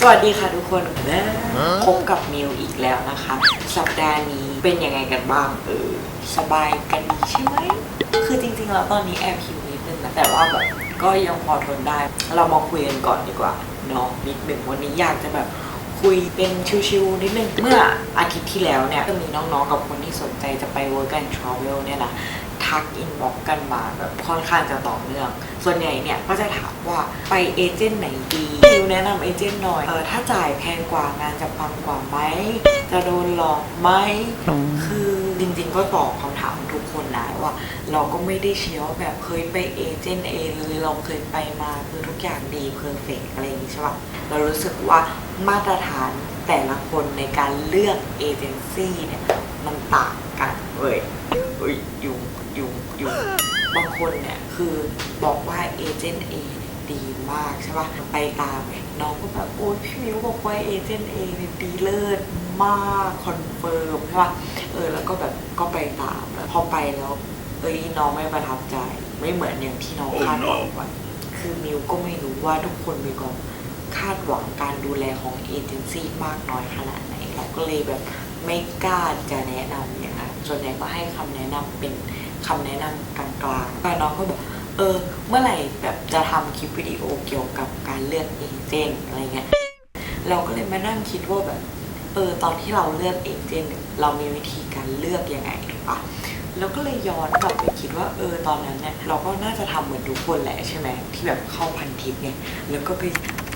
สวัสดีค่ะทุกคนและพบกับมิวอีกแล้วนะคะ สัปดาห์นี้เป็นยังไงกันบ้างเออสบายกันดีใช่ไหมคือจริงๆแล้วตอนนี้แอบหิวนิดนึงนะแต่ว่าแบบก็ยังพอทนได้ เรามาคุยกันก่อนดีกว่าเนาะนิดหนึ่งวันนี้อยากจะแบบคุยเป็นชิวๆนิดนึง เมื่ออาทิตย์ที่แล้วเนี่ยก็มีน้องๆกับคนที่สนใจจะไป work and travel เนี่ยนะ ทักอินบ็อกกันมาแบบค่อนข้างจะต่อเนื่อง ส่วนใหญ่เนี่ยก็จะถามว่าไปเอเจนต์ไหนดีคิวแนะนำเอเจนต์หน่อยเออถ้าจ่ายแพงกว่างานจะปังกว่าไหมจะโดนหลอกไหมคือจริงๆก็ตอบคำถามทุกคนนะว่า เราก็ไม่ได้เชียวาแบบเคยไปเอเจนต์เอเลยเราเคยไปมาคือทุกอย่างดีเพอร์เฟกอะไรอย่างนี้ใช่ปะเรารู้สึกว่ามาตรฐานแต่ละคนในการเลือกเอเจนซี่เนี่ย มันต่างกันเว้ย อุ้ยยุง ยุงยุงบางคนเนี่ยคือบอกว่าเอเจนต์เอดีมากใช่ปะไปตามน้องก็แบบโอ้ยพี่มิวบอกว่าเอเจนต์เอเนี่ยดีเลิศมากคอนเฟิร์มใช่ปะเออแล้วก็แบบก็ไปตามแล้วพอไปแล้ว เอ้ยน้องไม่ประทับใจ ไม่เหมือนอย่างที่น้องคาดหวังไว้คือมิวก็ไม่รู้ว่าทุกคนมีความคาดหวังการดูแลของเอเจนซี่มากน้อยขนาดไหนเราก็เลยแบบไม่กล้าจะแนะนำอย่างนั้นส่วนใหญ่ก็ให้คำแนะนำเป็น คำแนะนำกลางๆแต่น้องก็บอกเออ เมื่อไหร่แบบจะทำคลิปวิดีโอเกี่ยวกับการเลือกเอเจนต์อะไรเงี้ยเราก็เลยมานั่งคิดว่าแบบเออตอนที่เราเลือกเอเจนต์เรามีวิธีการเลือกยังไงถูกปะแล้วก็เลยย้อนกลับไปคิดว่าเออตอนนั้นเนี่ยเราก็น่าจะทำเหมือนทุกคนแหละใช่ไหมที่แบบเข้าพันทิปไงแล้วก็ไป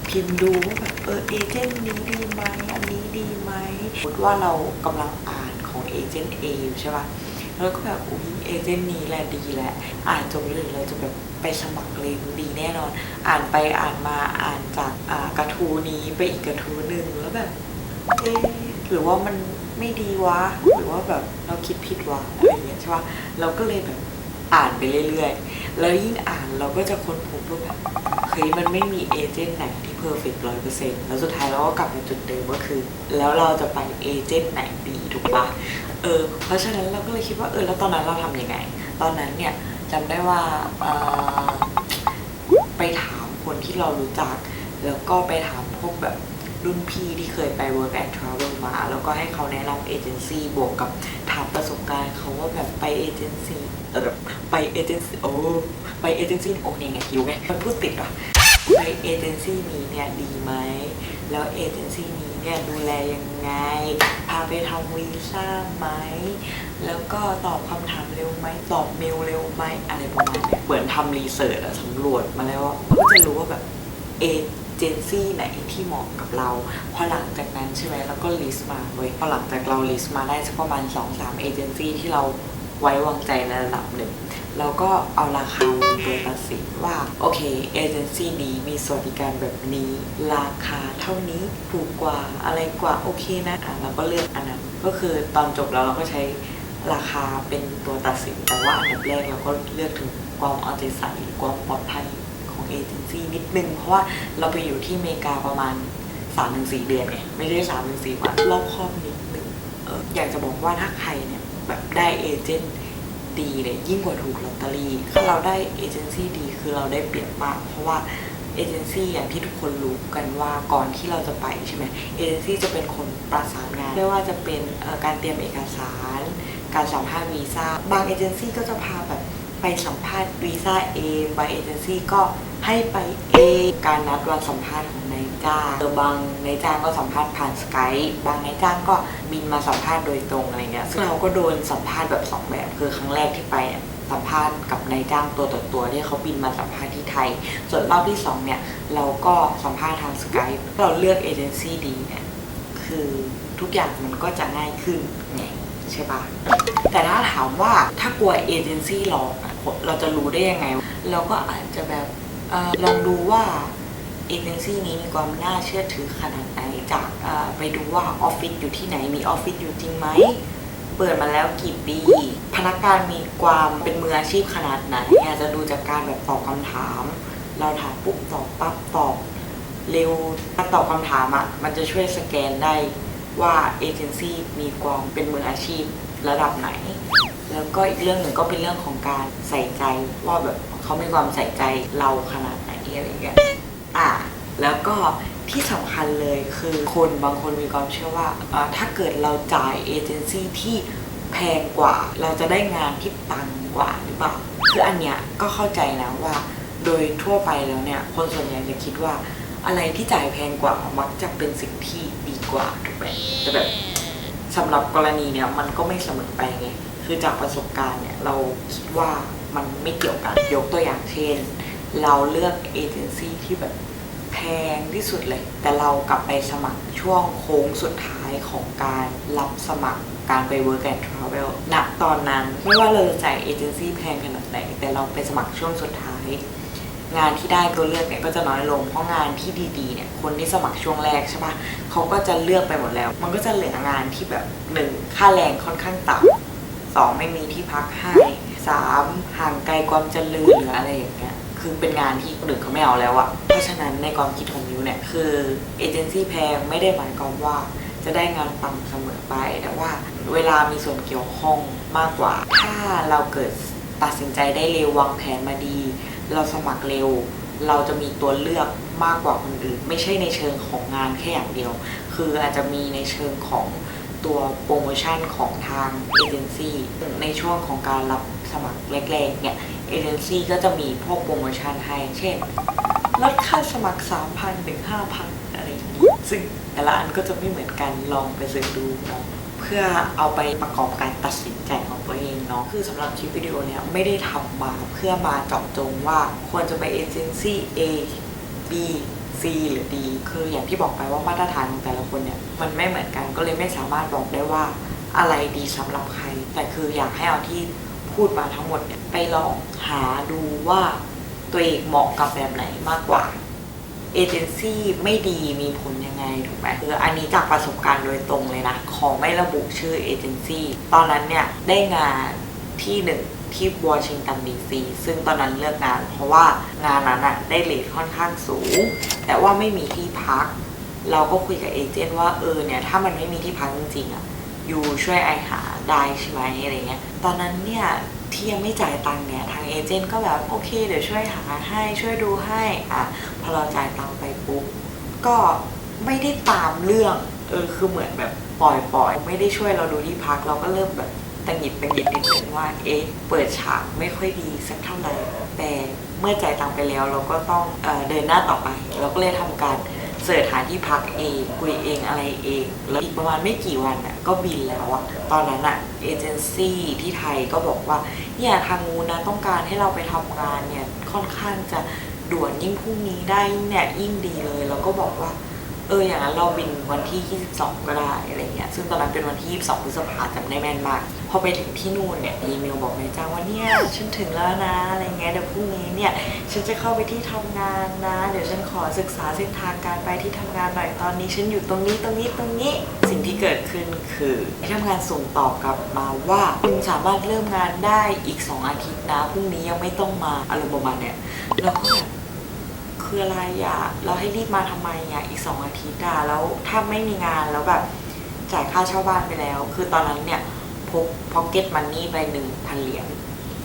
พิมพ์ดูว่าแบบเออเอเจนต์นี้ดีไหมอันนี้ดีไหมสมมติว่าเรากำลังอ่านของเอเจนต์เออยู่ใช่ปะ แล้วก็แบบอุ้ยเอเจนต์นี้แหละดีแหละ อ่านจบเลยเราจะแบบไปสมัครเลยดีแน่นอน อ่านไปอ่านมาอ่านจากอ่ากระทู้นี้ไปอีกกระทู้หนึ่งแล้วแบบเอ๊หรือว่ามันไม่ดีวะหรือว่าแบบเราคิดผิดวะอะไรอย่างเงี้ยใช่ปะเราก็เลยแบบ อ่านไปเรื่อยๆ แล้วยิ่งอ่านเราก็จะค้นพบว่าแบบเฮ้ยมันไม่มีเอเจนต์ไหนที่เพอร์เฟกต์ร้อยเปอร์เซ็นต์แล้วสุดท้ายเราก็กลับมาจุดเดิมก็คือ แล้วเราจะไปเอเจนต์ไหนดีถูกปะเออ เพราะฉะนั้นเราก็เลยคิดว่าเออแล้วตอนนั้นเราทำยังไง ตอนนั้นเนี่ยจำได้ว่าออไปถามคนที่เรารู้จัก แล้วก็ไปถามพวกแบบรุ่นพี่ที่เคยไป work and travel มา แล้วก็ให้เขาแนะนำเอเจนซี่บวกกับามประสบการณ์เขาว่าแบบไปเอเจนซี่แบบไปเอเจนซี่โอ้ไปเอเจนซี่โอ้เนี่ยไงหิวไงมันพูดติดอะไปเอเจนซี่นี้เนี่ยดีไหมแล้วเอเจนซี่นี้เนี่ยดูแลยังไง พาไปทำวีซ่าไหมแล้วก็ตอบคำถามเร็วไหมตอบเมลเร็วไหมอะไรประมาณเนี้ยเหมือนทำรีเสิร์ชอะสำรวจมาแล้วก็จะรู้ว่าแบบเอ เจนซี่ไหนที่เหมาะกับเราพอหลังจากนั้นใช่ไหมแล้วก็ลิสต์มาเว้ยพอหลังจากเราลิสต์มาได้สักประมาณ 2-3เอเจนซี่ที่เราไว้วางใจในระดับหนึ่งเราก็เอาราคาเป็นตัวตัดสินว่า โอเคเอเจนซี่นี้มีสวัสดิการแบบนี้ ราคาเท่านี้ถูกกว่าอะไรกว่า โอเคนะอะเราก็เลือกอันนั้น ก็คือตอนจบแล้วเราก็ใช้ราคาเป็นตัวตัดสิน แต่ว่าอันดับแรกเราก็เลือกถึงความเอาใจใส่ความปลอดภัย เอเจนซี่นิดนึง เพราะว่าเราไปอยู่ที่อเมริกาประมาณ 3-4 เดือนไงไม่ได้3-4วันรอบครอบนิดนึงเอออยากจะบอกว่าถ้าใครเนี่ยแบบได้เอเจนต์ดีเลยยิ่งกว่าถูกลอตเตอรี่ถ้าเราได้เอเจนซี่ดีคือเราได้เปรียบมาก เพราะว่าเอเจนซี่อย่างที่ทุกคนรู้กันว่าก่อนที่เราจะไปใช่ไหมเอเจนซี่จะเป็นคนประสานงานไม่ว่าจะเป็นการเตรียมเอกสาร การสัมภาษณ์วีซ่าบางเอเจนซี่ก็จะพาแบบไปสัมภาษณ์วีซ่าเองบางเอเจนซี่ก็ ให้ไปเองการนัดวันสัมภาษณ์ของนายจ้างเออบางนายจ้างก็สัมภาษณ์ผ่านสกายบางนายจ้างก็บินมาสัมภาษณ์โดยตรงอะไรเงี้ยซึ่งเราก็โดนสัมภาษณ์แบบสองแบบคือครั้งแรกที่ไปเนี่ยสัมภาษณ์กับนายจ้างตัวต่อตัวที่เขาบินมาสัมภาษณ์ที่ไทย ส่วนรอบที่สองเนี่ยเราก็สัมภาษณ์ทางสกายเราเลือกเอเจนซี่ดีเนี่ยคือทุกอย่างมันก็จะง่ายขึ้นไงใช่ปะแต่ถ้าถามว่าถ้ากลัวเอเจนซี่หลอกอะเราจะรู้ได้ยังไง เราก็อาจจะแบบ อลองดูว่าเอเจนซี่นี้มีความน่าเชื่อถือขนาดไหนจากไปดูว่าออฟฟิศอยู่ที่ไหนมีออฟฟิศอยู่จริงไหมเปิดมาแล้วกี่ปี พนักงานมีความเป็นมืออาชีพขนาดไหนอาจจะดูจากการแบบตอบคำถาม เราถามปุ๊บตอบปั๊บตอบเร็วถ้าตอบคำถามอะมันจะช่วยสแกนได้ว่าเอเจนซี่มีความเป็นมืออาชีพระดับไหน แล้วก็อีกเรื่องหนึ่งก็เป็นเรื่องของการใส่ใจว่าแบบ เขามีความใส่ใจเราขนาดไหนอะไรอย่างเงี้ยอะแล้วก็ที่สำคัญเลยคือคนบางคนมีความเชื่อว่าถ้าเกิดเราจ่ายเอเจนซี่ที่แพงกว่า เราจะได้งานที่ปังกว่าหรือเปล่าคืออันเนี้ยก็เข้าใจนะว่า โดยทั่วไปแล้วเนี่ย คนส่วนใหญ่จะคิดว่าอะไรที่จ่ายแพงกว่ามักจะเป็นสิ่งที่ดีกว่าถูกไหมแต่แบบสำหรับกรณีเนี่ยมันก็ไม่เสมอไปไงคือจากประสบการณ์เนี่ยเราคิดว่า มันไม่เกี่ยวกัน ยกตัวอย่างเช่น เราเลือกเอเจนซี่ที่แบบแพงที่สุดเลย แต่เรากลับไปสมัครช่วงโค้งสุดท้ายของการรับสมัครการไป work and travel ณตอนนั้นไม่ว่าเราจะจ่ายเอเจนซี่แพงขนาดไหน แต่เราไปสมัครช่วงสุดท้าย งานที่ได้ตัวเลือกเนี่ยก็จะน้อยลง เพราะงานที่ดีๆเนี่ยคนที่สมัครช่วงแรกใช่ปะเขาก็จะเลือกไปหมดแล้ว มันก็จะเหลืองานที่แบบหนึ่งค่าแรงค่อนข้างต่ำสองไม่มีที่พักให้ สามห่างไกลความเจริญหรืออะไรอย่างเงี้ยคือเป็นงานที่คนอื่นเขาไม่เอาแล้วอะเพราะฉะนั้นในความคิดของมิวเนี่ยคือเอเจนซี่แพงไม่ได้หมายความว่าจะได้งานปังเสมอไป แต่ว่าเวลามีส่วนเกี่ยวข้องมากกว่า ถ้าเราเกิดตัดสินใจได้เร็ววางแผนมาดี เราสมัครเร็ว เราจะมีตัวเลือกมากกว่าคนอื่น ไม่ใช่ในเชิงของงานแค่อย่างเดียว คืออาจจะมีในเชิงของ ตัวโปรโมชั่นของทางเอเจนซี่ในช่วงของการรับสมัครแรกๆเนี่ยเอเจนซี่ก็จะมีพวกโปรโมชั่นให้ เช่น ลดค่าสมัคร 3,000ถึง5,000 อะไรอย่างนี้ ซึ่งแต่ละอันก็จะไม่เหมือนกันลองไปเสิร์ชดูเนาะเพื่อเอาไปประกอบการตัดสินใจของตัวเองเนาะคือสำหรับคลิปวิดีโอเนี้ยไม่ได้ทำมาเพื่อมาเจาะจงว่าควรจะไปเอเจนซี่ A B C หรือ D คืออย่างที่บอกไปว่ามาตรฐานของแต่ละคนเนี่ยมันไม่เหมือนกันก็เลยไม่สามารถบอกได้ว่าอะไรดีสำหรับใคร แต่คืออยากให้เอาที่พูดมาทั้งหมดเนี่ยไปลองหาดูว่าตัวเองเหมาะกับแบบไหนมากกว่าเอเจนซี่ไม่ดีมีผลยังไงถูกไหมคืออันนี้จากประสบการณ์โดยตรงเลยนะ ขอไม่ระบุชื่อเอเจนซี่ตอนนั้นเนี่ยได้งานที่หนึ่ง ที่วอชิงตันดีซีซึ่งตอนนั้นเลือกงาน เพราะว่างานนั้นอะได้เลทค่อนข้างสูง แต่ว่าไม่มีที่พัก เราก็คุยกับเอเจนต์ว่าเออเนี่ยถ้ามันไม่มีที่พักจริงๆอะอยู่ช่วยไอหาได้ใช่ไหมอะไรเงี้ย ตอนนั้นเนี่ยที่ยังไม่จ่ายตังค์เนี่ยทางเอเจนต์ก็แบบโอเคเดี๋ยวช่วยหาให้ช่วยดูให้อะพอเราจ่ายตังค์ไปปุ๊บก็ไม่ได้ตามเรื่องเออคือเหมือนแบบปล่อยปล่อยไม่ได้ช่วยเราดูที่พักเราก็เริ่มแบบ ตังหิดตังหิดนิดนึงว่าเอ๊ะเปิดฉากไม่ค่อยดีสักเท่าไหร่แต่เมื่อจ่ายตังไปแล้วเราก็ต้องเอเดินหน้าต่อไป เราก็เลยทำการเสิร์ชหาที่พักเองคุยเองอะไรเอง แล้วอีกประมาณไม่กี่วันอะก็บินแล้วอะตอนนั้นอะเอเจนซี่ที่ไทยก็บอกว่าเนี่ยทางงูนะต้องการให้เราไปทำงานเนี่ยค่อนข้างจะด่วนยิ่งพรุ่งนี้ได้เนี่ยยิ่งดีเลยเราก็บอกว่า เอออย่างนั้นเราบินวันที่ 22 ก็ได้อะไรเงี้ยซึ่งตอนนั้นเป็นวันที่ 22พฤษภาจำได้แม่นมาก พอไปถึงที่นู่นเนี่ยอีเมลบอกนายจ้างว่าเนี่ยฉันถึงแล้วนะอะไรเงี้ยเดี๋ยวพรุ่งนี้เนี่ยฉันจะเข้าไปที่ทำงานนะ เดี๋ยวฉันขอศึกษาเส้นทางการไปที่ทำงานหน่อยตอนนี้ฉันอยู่ตรงนี้ตรงนี้ตรงนี้ สิ่งที่เกิดขึ้นคือที่ทำงานส่งตอบกลับมาว่าคุณสามารถเริ่มงานได้อีก 2 อาทิตย์นะพรุ่งนี้ยังไม่ต้องมาอารมณ์ประมาณเนี้ยแล้วก็แบบ คืออะไรอะเราให้รีบมาทำไมอะอีกสองอาทิตย์อะแล้วถ้าไม่มีงานแล้วแบบจ่ายค่าเช่าบ้านไปแล้ว คือตอนนั้นเนี่ยพกพ็อกเก็ตมันนี่ไปหนึ่งพันเหรียญ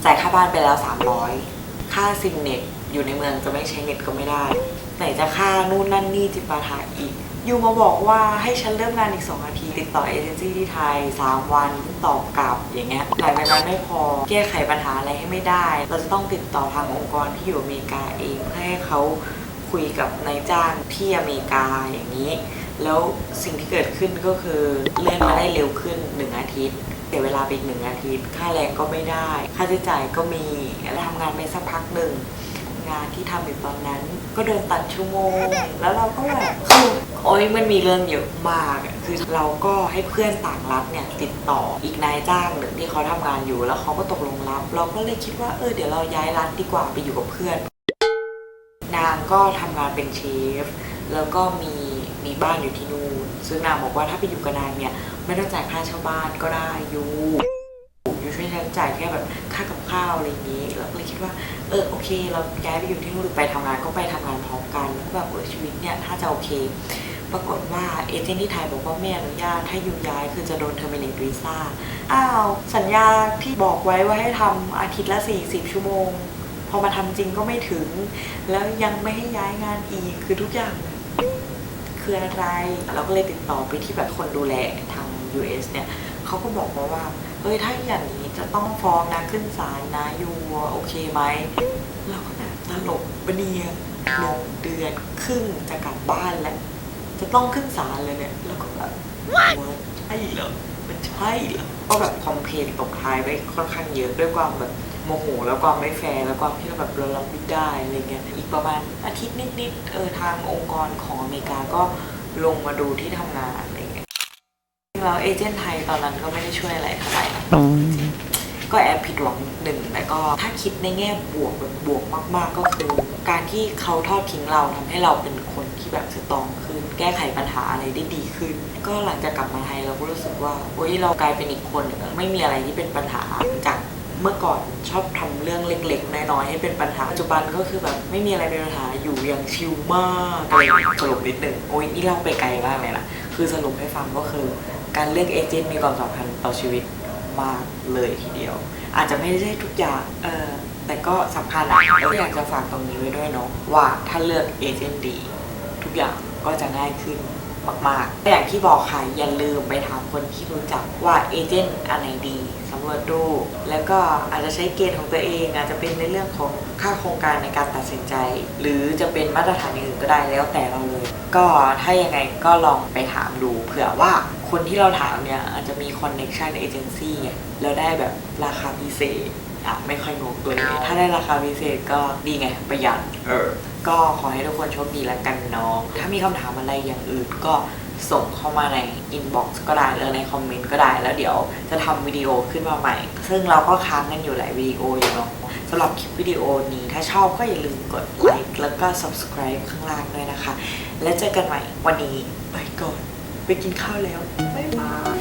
จ่ายค่าบ้านไปแล้วสามร้อยค่าซิมเน็ตอยู่ในเมืองจะไม่ใช้เน็ตก็ไม่ได้ไหนจะค่านู่นนั่นนี่จิปาถาอีก ยูมาบอกว่าให้ฉันเริ่มงานอีก 2 นาที ติดต่อเอเจนซี่ที่ไทย 3 วันตอบกลับอย่างเงี้ยหลังจากนั้นไม่พอแก้ไขปัญหาอะไรให้ไม่ได้ เราจะต้องติดต่อทางองค์กรที่อยู่อเมริกาเองเพื่อให้เขาคุยกับนายจ้างที่อเมริกาอย่างนี้ แล้วสิ่งที่เกิดขึ้นก็คือเลื่อนมาได้เร็วขึ้น 1 อาทิตย์เสียเวลาไปอีกหนึ่งอาทิตย์ ค่าแรงก็ไม่ได้ ค่าใช้จ่ายก็มีแล้วทำงานไปสักพักหนึ่งงานที่ทำอยู่ตอนนั้น ก็โดนตัดชั่วโมง แล้วเราก็แบบคือ โอ๊ยมันมีเรื่องเยอะมากคือเราก็ให้เพื่อนต่างรัฐเนี่ยติดต่ออีกนายจ้างหนึ่งที่เขาทำงานอยู่แล้วเขาก็ตกลงรับ เราก็เลยคิดว่าเออเดี๋ยวเราย้ายรัฐดีกว่าไปอยู่กับเพื่อน นางก็ทำงานเป็นเชฟแล้วก็มีมีบ้านอยู่ที่นู่นซึ่งนางบอกว่าถ้าไปอยู่กับนางเนี่ยไม่ต้องจ่ายค่าเช่าบ้านก็ได้อยู่อยู่ช่วยฉันจ่ายแค่แบบค่ากับข้าวอะไรอย่างนี้เราก็เลยคิดว่าเออโอเค เราย้ายไปอยู่ที่นู่นหรือไปทำงานก็ไปทำงานพร้อมกันแล้วแบบเออชีวิตเนี่ยถ้าจะโอเค ปรากฏว่าเอเจนต์ที่ไทยบอกว่าไม่อนุญาตถ้อยู่ย้ายคือจะโดนเทอร์มินเ e วีซ่า อ้าว สัญญาที่บอกไว้ว่าให้ทำอาทิตย์ละ 40 ชั่วโมง พอมาทำจริงก็ไม่ถึง แล้วยังไม่ให้ย้ายงานอีก คือทุกอย่างคืออะไร เราก็เลยติดต่อไปที่แบบคนดูแลทาง US เนี่ยเขาก็บอกมาว่า เฮ้ย ถ้าอย่างนี้จะต้องฟ้องนะขึ้นศาลนะยูโอเคไหม เราก็แบบตลกปะเนียหนึ่งเดือนครึ่งจะกลับบ้านแล้ว จะต้องขึ้นศาลเลยเนี่ย แล้วก็แบบว่าใช่เหรอมันใช่เหรอก็แบบคอมเพลนตกท้ายไปค่อนข้างเยอะด้วยความแบบโมโหแล้วความไม่แฟร์แล้วความที่เราแบบเรารับไม่ได้อะไรเงี้ยอีกประมาณอาทิตย์นิดๆเออทางองค์กรของอเมริกาก็ลงมาดูที่ทำงานอะไรเงี้ยแล้วเอเจนต์ไทยตอนนั้นก็ไม่ได้ช่วยอะไรเท่าไหร่ก็แอบผิดหวังนิดหนึ่งแต่ก็ถ้าคิดในแง่บวกแบบบวกมาก ๆ ก็คือ การที่เขาทอดทิ้งเราทำให้เราเป็น คนที่แบบสตรองขึ้น แก้ไขปัญหาอะไรได้ดีขึ้น ก็หลังจากกลับมาไทยเราก็รู้สึกว่าโอ้ยเรากลายเป็นอีกคนหนึ่งไม่มีอะไรที่เป็นปัญหาจากเมื่อก่อนชอบทำเรื่องเล็กๆ น้อยๆให้เป็นปัญหาปัจจุบันก็คือแบบไม่มีอะไรเป็นปัญหาอยู่อย่างชิลมากเงี้ยสรุปนิดหนึ่งโอ้ยนี่เราไปไกลมากเลยนะคือสรุปให้ฟังก็คือ การเลือกเอเจนต์มีความสำคัญต่อชีวิตมากเลยทีเดียว อาจจะไม่ได้ทุกอย่างเออแต่ก็สำคัญอะแล้วก็อยากจะฝากตรงนี้ไว้ด้วยเนาะว่าถ้าเลือกเอเจนต์ดี อย่างก็จะง่ายขึ้นมากๆอย่างที่บอกค่ะอย่าลืมไปถามคนที่รู้จักว่าเอเจนต์อันไหนดีสำรวจดูแล้วก็อาจจะใช้เกณฑ์ของตัวเองอาจจะเป็นในเรื่องของค่าโครงการในการตัดสินใจ หรือจะเป็นมาตรฐานอื่นก็ได้แล้วแต่เราเลย ก็ถ้ายังไงก็ลองไปถามดูเผื่อว่าคนที่เราถามเนี่ยอาจจะมีคอนเน็ชันเอเจนซี่แล้วได้แบบราคาพิเศษ อะไม่ค่อยงกเลย ถ้าได้ราคาพิเศษก็ดีไงประหยัดเออ ก็ขอให้ทุกคนโชคดีแล้วกันเนาะถ้ามีคำถามอะไรอย่างอื่นก็ส่งเข้ามาในอินบ็อกซ์ก็ได้หรือในคอมเมนต์ก็ได้ แล้วเดี๋ยวจะทำวิดีโอขึ้นมาใหม่ ซึ่งเราก็ค้างกันอยู่หลายวิดีโออยู่เนาะสำหรับคลิปวิดีโอนี้ถ้าชอบก็อย่าลืมกดไลค์แล้วก็ subscribe ข้างล่างด้วยนะคะ แล้วเจอกันใหม่วันนี้ไปก่อน ไปกินข้าวแล้ว บ๊ายบาย